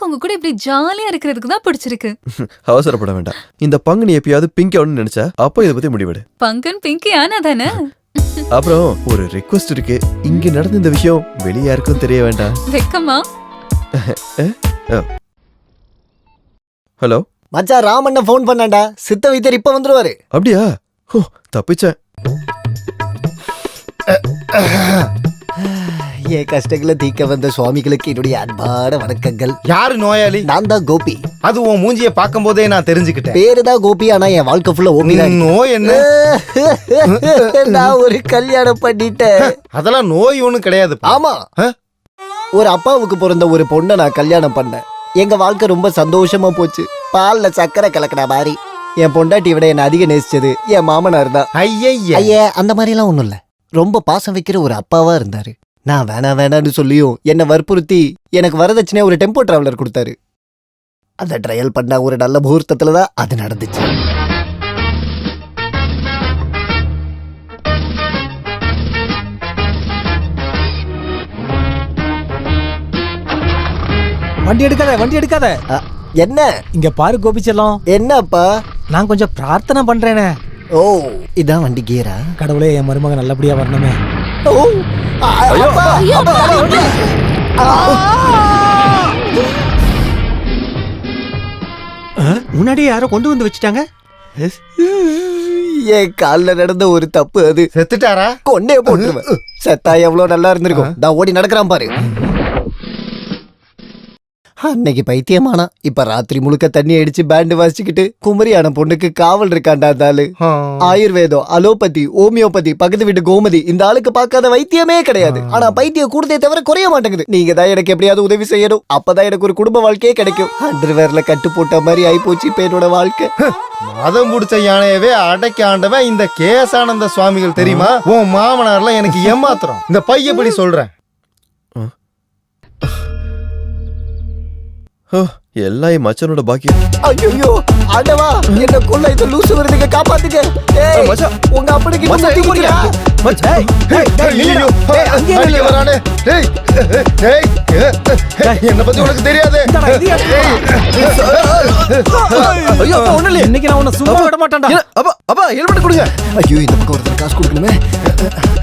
எனக்கு உங்க கூட இப்படி ஜாலியா இருக்கிறதுக்கு தான் பிடிச்சிருக்கு. அவசரப்பட வேண்டாம். இந்த பங்கு நீ எப்பயாவது பிங்க் ஆகணும்னு நினைச்சா அப்போ இதை பத்தி முடிவெடு. பங்கன் பிங்கி ஆனா தானே அப்புறம் ஒரு ரெக்வஸ்ட் இருக்கு. இங்க நடந்த இந்த விஷயம் வெளிய யாருக்கும் தெரிய வேண்டாம். வெக்கமா? ஹலோ? மச்சான் ராமண்ண ஃபோன் பண்ணாண்டா சித்த வைத்தியர் இப்ப வந்துருவாரு. அப்படியா? ஓ தப்பிச்சேன். என் கஷ்டங்களை தீக்க வந்த சுவாமிகளுக்கு என்னுடைய அன்பான வணக்கங்கள். யாரு நோயாளி? நான் தான் கோபி. அது உன் மூஞ்சிய பார்க்கும் போதே நான் தெரிஞ்சுக்கிட்டேன். பேரு தான் கோபி ஆனா என் வாழ்க்கை ஃபுல்லா ஓபி நோய் என்ன? நான் ஒரு கல்யாணம் பண்ணிட்டேன். அதெல்லாம் நோய் ஒண்ணும் கிடையாது. ஆமா? ஒரு அப்பாவுக்கு பிறந்த ஒரு பொண்ணை நான் கல்யாணம் பண்ணேன். எங்க வாழ்க்கை ரொம்ப சந்தோஷமா போச்சு. பால்ல சக்கரை கலக்கிற மாதிரி. என் பொண்டாட்டி விட என்ன அதிக நேசிச்சது என் மாமனார் தான். ஐயய்ய. ஐயா அந்த மாதிரிலாம் ஒண்ணும் இல்ல. ரொம்ப பாசம் வைக்கிற ஒரு அப்பாவா இருந்தாரு. நான் வேணா வேணான்னு சொல்லியும் என்னை வற்புறுத்தி எனக்கு வரதட்சணையா ஒரு டெம்போ டிராவலர் கொடுத்தாரு. அந்த ட்ரையல் பண்ண ஒரு நல்ல முகூர்த்தத்துல தான் அது நடந்துச்சு. வண்டி எடுக்காத வண்டி எடுக்காத. என்ன? இங்க பாரு கோபிச்செல்லம். என்னப்பா? நான் கொஞ்சம் பிரார்த்தனை பண்றேனே. ஓ இதான் வண்டி கியரா கடவுளே என் மருமக நல்லபடியா வரணுமே. ஓ அ, அப்பா, அப்பா, அப்பா. முன்னாடி யாரோ கொண்டு வந்து வச்சுட்டாங்க? என் கால்ல நடந்த ஒரு தப்பு அது. செத்துட்டாரா? கொண்டே போட்டுருவேன். செத்தா எவ்வளவு நல்லா இருந்திருக்கும். நான் ஓடி நடக்கிறான் பாரு. அன்னைக்கு பைத்தியமானா. இப்ப ராத்திரி முழுக்க தண்ணி அடிச்சு பேண்ட் வாசிச்சுக்கிட்டு குமரியான பொண்ணுக்கு காவல் இருக்காண்டா ஆளு ஆயுர்வேதம் அலோபதி ஹோமியோபதி பக்கத்து வீட்டு கோமதி இந்த ஆளுக்கு பார்க்காத வைத்தியமே கிடையாது. ஆனா பைத்தியம் கூடுதே தவிர குறைய மாட்டேங்குது. நீங்க தான் எனக்கு எப்படியாவது உதவி செய்யணும். அப்பதான் எனக்கு ஒரு குடும்ப வாழ்க்கையே கிடைக்கும். அண்டர்வேர்ல கட்டு போட்ட மாதிரி ஆயிப்போச்சு இப்ப என்னோட வாழ்க்கை. மதம் பிடிச்ச யானையவே அடக்கி ஆண்டவன் இந்த கேசானந்த சுவாமிகள் தெரியுமா? உன் மாமனார்லாம் எனக்கு ஏமாத்துறோம் இந்த பையப்படி சொல்றேன்? எல்லாம் என் மச்சனோட பாக்கியம் ஐயோ ஆண்டவா என்ன கொள்ள இந்த லூசு வருதுங்க காப்பாத்துங்க ஏய், மச்சான். உங்க அப்பனுக்கு மச்சான், மச்சான் எங்க போறீங்க? மச்சான் ஐயையோ, அடிக்க வரானே. டேய், டேய், டேய், என்னை பத்தி உனக்கு தெரியாது ஐயோ அப்பா ஒண்ணு இன்னைக்கு நான் உன்னை சும்மா விட மாட்டேன்டா அப்பா அப்பா ஹெல்மெட் கொடுங்க ஐயோ இந்த பக்கம் ஒருத்தர் காசு கொடுக்கணுமே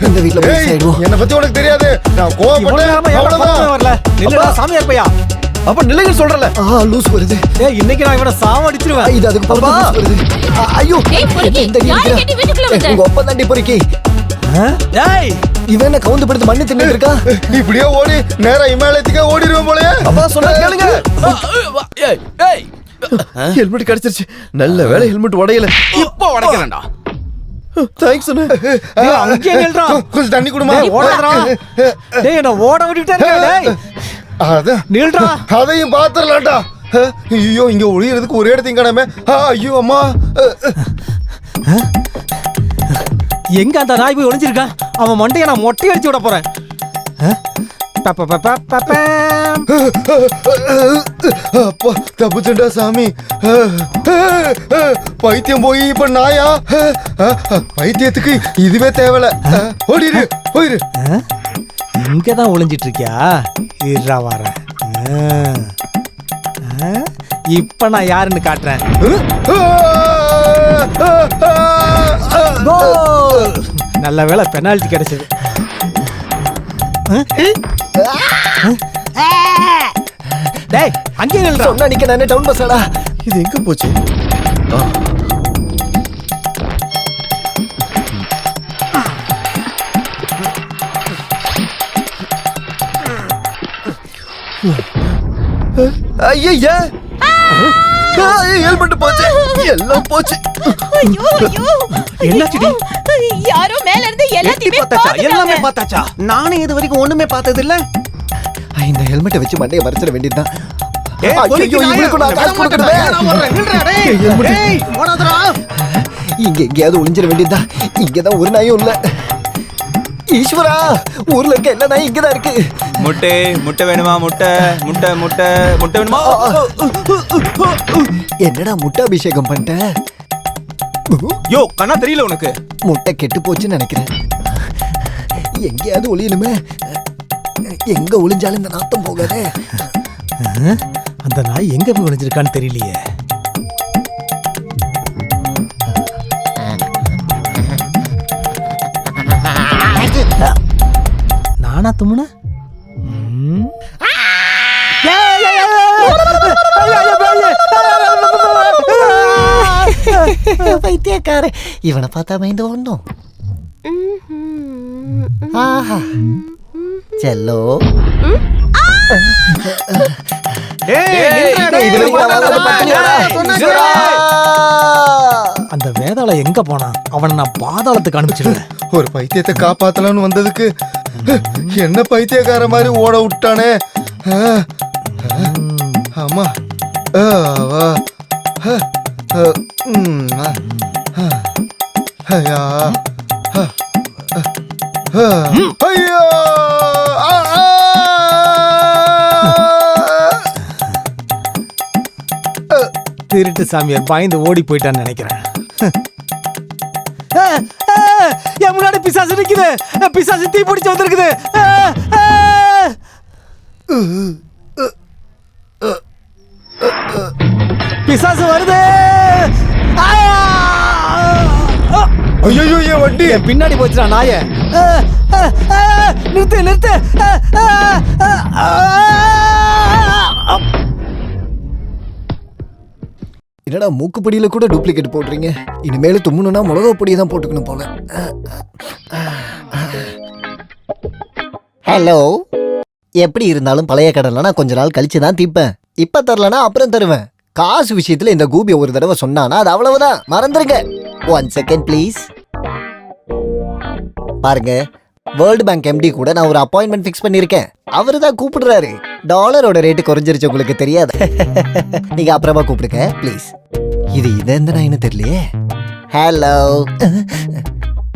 இந்த வீட்ல போய் ஏய், ஆயிடுவோம் என்னை பத்தி உனக்கு தெரியாது நான் கோவப்பட்டேன் எவ்வளவு அவ்வளவுதான். வரல நில்லுடா சாமியார் பையா அப்ப நில்லுங்க சொல்றல ஆ லூசு வருது. ஏய் இன்னைக்கு நான் இவனை சாவ ஆ, அடிச்சிருவேன் இது அதுக்கு அப்பா. லூசு வருது. ஐயோ ஏய், இந்த? உங்க ஒப்ப தாண்டி பொறுக்கி. ஏய். இவன் என்ன கவுந்து படுத்து மண்ணு தின்னு இருக்கா? இப்படியே ஓடி நேரா இமாலயத்துக்கே ஓடிடுவோம் போலயே அப்பா சொன்னா கேளுங்க. ஹெல்மெட் கிடைச்சிருச்சு. நல்ல வேலை ஹெல்மெட் உடையல. இப்போ உடைக்கிறேன்டா. தேங்க்ஸ் அங்கேயே நில்றா. கொஞ்சம் தண்ணி கொடுமா. டேய் ஓடாதடா. டேய் என்ன ஓட விட்டுட்டே டேய். அதான் நில்றா. அதையும் பாத்துரலாம்டா. ஐயோ இங்க ஒளியறதுக்கு ஒரே இடத்தையும் காணாம. ஐயோ அம்மா. எங்க அந்த நாய் போய் ஒளிஞ்சிருக்கான் அவன் மண்டைய நான் மொட்டை அடிச்சு விட போறேன். அப்பா தப்புச்சுண்டா சாமி. பைத்தியம் போய் இப்ப நாயா? பைத்தியத்துக்கு இதுவே தேவையில்ல. ஓடிடு போயிரு. ஆ? இங்கதான் ஒளிஞ்சிட்டு இருக்கியா இருடா வரேன்? இப்ப நான் யாருன்னு காட்டுறேன்! நல்ல வேளை பெனால்டி கிடைச்சது. டேய் அங்கே நில்றா. சொன்னா நிக்க நானே டவுன் பஸ்ஸாடா இது எங்க போச்சு? ஐயய்யா ஹெல்மெட் போச்சு. எல்லாம் போச்சு. என்னாச்சுடி? யாரோ மேல இருந்து எல்லாத்தையுமே பார்த்தாச்சா? எல்லாமே. பார்த்தாச்சா? நானே இது வரைக்கும் ஒண்ணுமே பார்த்தது இல்ல இந்த ஹெல்மெட்டை வச்சு மண்டையை மறைச்சிட வேண்டியதுதான். ஐயோ. இங்க எங்கேயாவது ஒளிஞ்சிட வேண்டியதுதான். இங்கதான் ஒரு நாயும் இல்ல. ஈஸ்வரா ஊர்ல இருக்க நாயும் இங்கதான் இருக்கு. முட்டை முட்டை வேணுமா முட்டை? முட்டை முட்டை முட்டை வேணுமா? என்னடா முட்டை அபிஷேகம் பண்ணிட்ட யோ கண்ணா தெரியல உனக்கு. முட்டை கெட்டு போச்சுன்னு நினைக்கிறேன். எங்கேயாவது ஒளியணுமே. எங்க ஒளிஞ்சாலும் இந்த நாத்தம் போகாதே. அந்த நாய் எங்க போய் ஒளிஞ்சிருக்கான்னு தெரியலையே. ம். பைத்தியக்கார இவனை பார்த்தா மைண்ட் ஒண்ணும் ஆஹா செல்லோ! அந்த வேதாள எங்க போனான் அவனை நான் பாதாளத்துக்கு அனுப்பிச்சிடுவேன் ஒரு பைத்தியத்தை காப்பாத்தலாம்னு வந்ததுக்கு என்ன பைத்தியக்கார மாதிரி ஓட விட்டானே? ஆமா. ஐயா! ஐயோ. திருட்டு சாமியார் பயந்து ஓடி போயிட்டான்னு நினைக்கிறேன். என் முன்னாடி பிசாசு நிக்குது பிசாசு தீ பிடிச்சு வந்திருக்குது. பிசாசு வருது! ஐயோ என் வண்டி பின்னாடி போச்சுடா நாய நிறுத்து நிறுத்து. என்னடா மூக்குப்பொடியில கூட டூப்ளிகேட் போடுறீங்க? இனிமேல் தும்முனா மிளகா பொடியை தான் போட்டுக்கணும் போல. ஹலோ எப்படி இருந்தாலும் பழைய கடன்ல நான் கொஞ்ச நாள் கழிச்சு தான் தீப்பேன். இப்போ தரலனா அப்புறம் தருவேன். காசு விஷயத்தில் இந்த கூபி ஒரு தடவை சொன்னானா அது அவ்வளவுதான். மறந்துருங்க. ஒன் செகண்ட் ப்ளீஸ் பாருங்க. வேர்ல்டு பேங்க் எம்டி கூட நான் ஒரு அப்பாயின்மெண்ட் ஃபிக்ஸ் பண்ணியிருக்கேன். அவரு தான் கூப்பிடுறாரு. டாலரோட ரேட்டு குறைஞ்சிருச்சு உங்களுக்கு தெரியாது. நீங்க அப்புறமா கூப்பிடுங்க ப்ளீஸ் இது இது எந்த நாயின்னு தெரியலையே? ஹலோ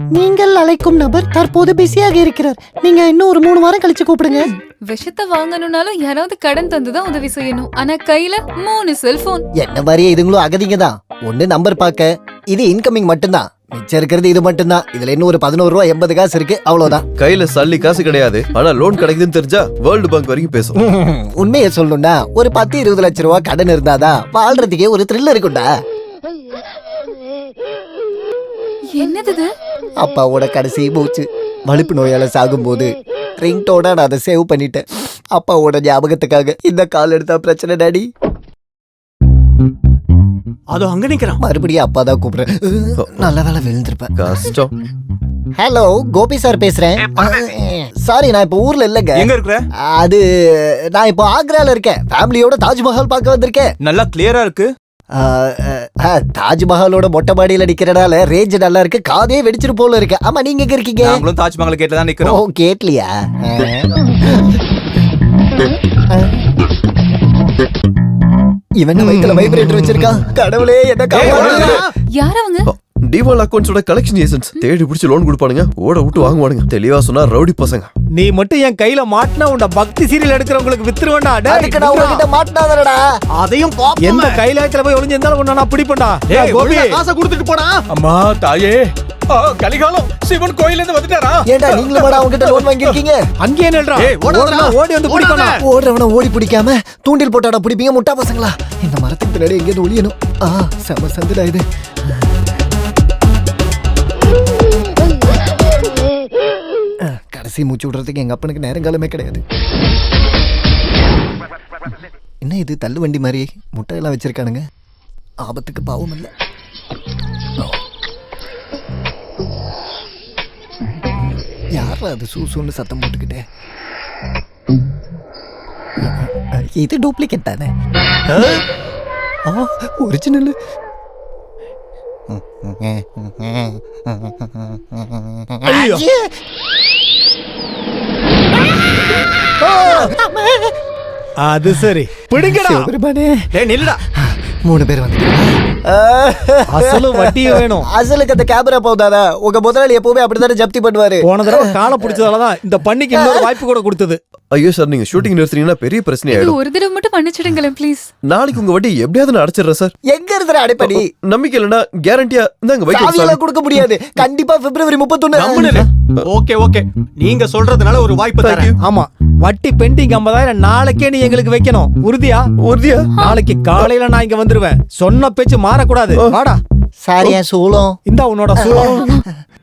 நீங்கள் அழைக்கும் நபர் தற்போது பிஸியாக இருக்கிறார். நீங்க இன்னும் ஒரு மூணு வாரம் கழிச்சு கூப்பிடுங்க. விஷத்தை வாங்கணும்னாலும் யாராவது கடன் தந்துதான் உதவி செய்யணும். ஆனா கையில மூணு செல்போன் என்ன மாதிரியே இதுங்களும் அகதிங்க தான். ஒண்ணு நம்பர் பார்க்க. இது இன்கமிங் மட்டும்தான். மிச்சம் இருக்கிறது இது மட்டும்தான். இதுல இன்னும் ஒரு பதினோரு ரூபா எண்பது காசு இருக்கு. அவ்வளவுதான். கையில சல்லி காசு கிடையாது. ஆனா லோன் கிடைக்குதுன்னு தெரிஞ்சா வேர்ல்டு பேங்க் வரைக்கும் பேசும். உண்மையை சொல்லணும்னா ஒரு பத்து இருபது லட்ச ரூபா கடன் இருந்தாதான் வாழ்றதுக்கே ஒரு த்ரில் இருக்கும்டா. என்னது அப்பாவோட கடைசி மூச்சு. வலிப்பு நோயால சாகும்போது. ரிங்டோட நான் அதை சேவ் பண்ணிட்டேன். அப்பாவோட ஞாபகத்துக்காக இந்த கால் எடுத்தா பிரச்சனை டாடி. அதோ அங்க நிக்கிறான் மறுபடியும் அப்பா தான் கூப்பிடுறேன் நல்ல வேலை விழுந்திருப்பேன் கஷ்டம். ஹலோ கோபி சார் பேசுறேன். சாரி நான் இப்போ ஊர்ல இல்லைங்க. எங்க இருக்கிற? அது நான் இப்போ ஆக்ரால இருக்கேன். ஃபேமிலியோட தாஜ்மஹால் பார்க்க வந்திருக்கேன். நல்லா கிளியரா இருக்கு. தாஜ்மஹாலோட மொட்டை மாடியில நிக்கிறனால ரேஞ்ச் நல்லா இருக்கு. காதே வெடிச்சிட்டு போல இருக்கு. ஆமா நீங்க எங்க இருக்கீங்க? நாங்களும் தாஜ்மஹால் கேட்டு தான் ஓ நிக்கிறோம் கேட்லியா இவன் வயித்துல வைப்ரேட்டர் வச்சிருக்கான் கடவுளே என்ன காப்பாத்து. யார் அவங்க டிவால் அக்கௌண்ட்ஸோட கலெக்ஷன் ஏஜென்ட்ஸ் தேடி பிடிச்சி லோன் கொடுப்பானுங்க. ஓட விட்டு வாங்குவானுங்க. தெளிவா சொன்னா ரவுடி பசங்க. நீ மட்டும் என் கையில மாட்டினா உன்ட பக்தி சீரியல் எடுக்கிறவங்களுக்கு வித்துருவேண்டா. அதுக்கு நான் உங்ககிட்ட மாட்டினாதடா. அதையும் எந்த கைலாயத்துல போய் ஒளிஞ்சிருந்தாலும் உன்னை நான் பிடிப்பேன்டா. கோபி. காசை கொடுத்துட்டு போனா அம்மா தாயே. கலிகாலம் சிவன் கோயில இருந்து வந்துட்டாரா? ஏன்டா நீங்களும் வாடா அவங்ககிட்ட லோன் வாங்கியிருக்கீங்க? அங்கேயே நில்றா. ஏய், ஓடாதடா. ஓடுனா ஓடி வந்து பிடிக்கணும். ஓடுறவன ஓடி பிடிக்காம தூண்டில் போட்டாடா பிடிப்பீங்க முட்டா பசங்களா? இந்த மரத்துக்கு பின்னாடி எங்கேயாவது ஒளியணும். ஆ செம சந்துடா இது. கடைசி மூச்சு விடுறதுக்கு எங்க அப்பனுக்கு நேரங்காலமே கிடையாது. என்ன இது தள்ளு வண்டி மாதிரி முட்டையெல்லாம் வச்சிருக்கானுங்க. ஆபத்துக்கு பாவம் இல்லை. யாரா அது? சூசூன்னு சத்தம் போட்டுக்கிட்டே. இது டூப்ளிகேட் தானே? ஒரிஜினல் ஐயோ. அது சரி. பிடிங்கடா. டேய் நில்லுடா. மூணு பேர் வந்து அசலு வட்டியும் வேணும். அசலுக்கு அந்த கேமரா போதாதா? உங்க முதலாளி எப்பவுமே அப்படித்தானே ஜப்தி பண்ணுவாரு. போன தடவை காலை பிடிச்சதாலதான் இந்த பண்ணிக்கு இன்னொரு வாய்ப்பு கூட கொடுத்தது. ஐயோ சார் நீங்க ஷூட்டிங் நிறுத்துறீங்கன்னா பெரிய பிரச்சனை இது ஆயிடும். ஒரு தடவை மட்டும் மன்னிச்சிடுங்களேன் ப்ளீஸ் நாளைக்கு உங்க வட்டி எப்படியாவது நான் அடைச்சிடுறேன் சார். எங்க இருக்கிற அடைப்படி? நம்பிக்கை இல்லைன்னா கேரண்டியா இந்தாங்க வைக்க சாவியெல்லாம் கொடுக்க முடியாது. கண்டிப்பா பிப்ரவரி முப்பத்தொன்னு. Okay okay. நீங்க சொல்றதுனால ஒரு வாய்ப்பு தரேன். ஆமா. வட்டி பெண்டிங் ஐம்பதாயிரம் நாளைக்கே நீ எங்களுக்கு வைக்கணும். உறுதியா? உறுதியா? நாளைக்கு காலையில நான் இங்க வந்துருவேன். சொன்ன பேச்சு மாறக்கூடாது. வாடா. சார் என் சூளம். இந்தா உன்னோட சூழம்